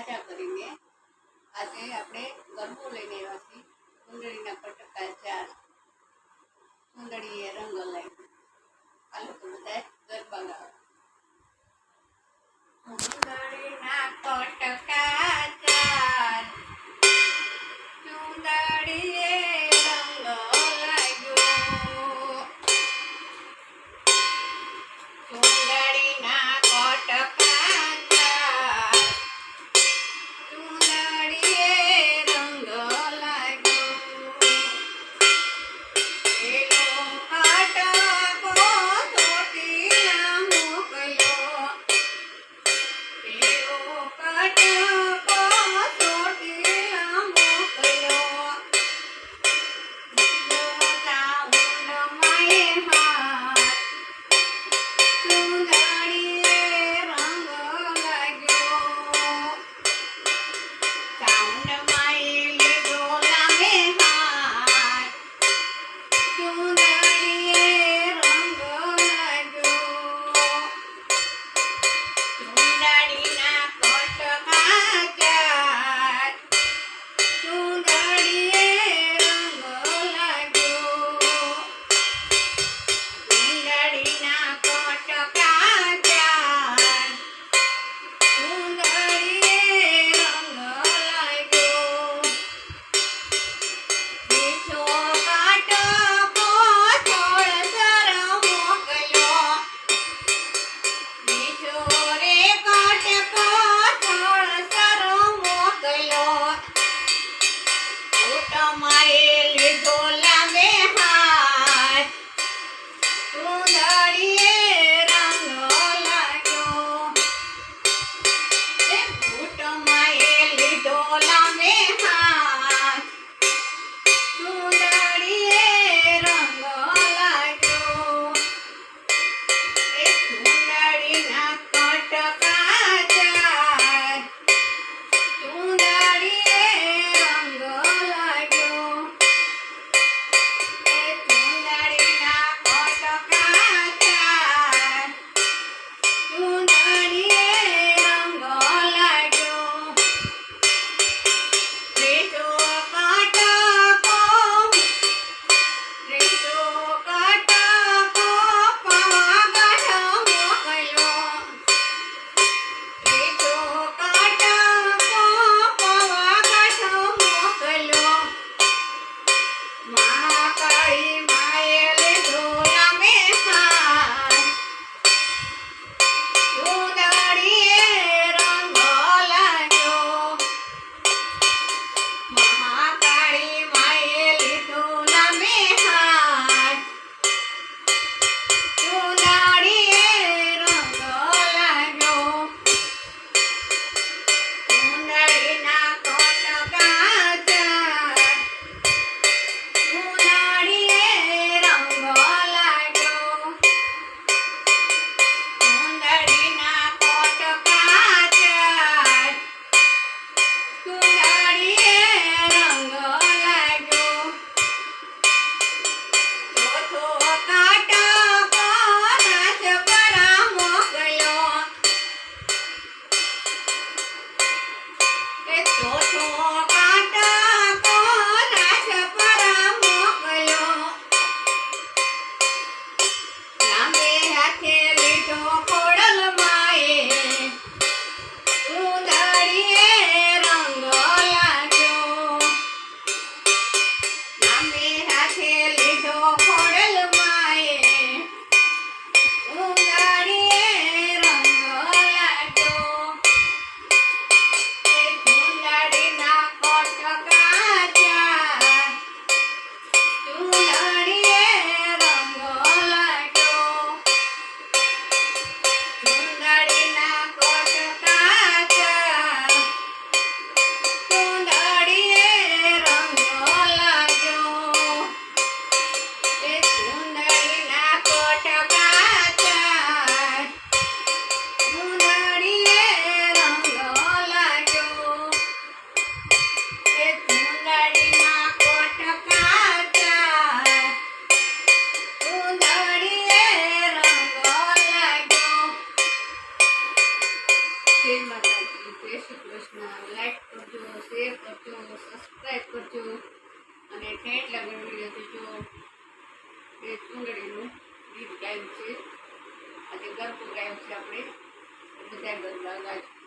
સાજા કરીને આજે આપણે ગરબો લઈને આવ્યા છીએ. કુંડળીના પટકા ચાર. ઠેઠ લાગણ વીડિયો જો એ ચૂંદડીનું ગીત ગાયું છે. આજે ગરબો ગાયું છે આપણે બધા ગરબા ગાજો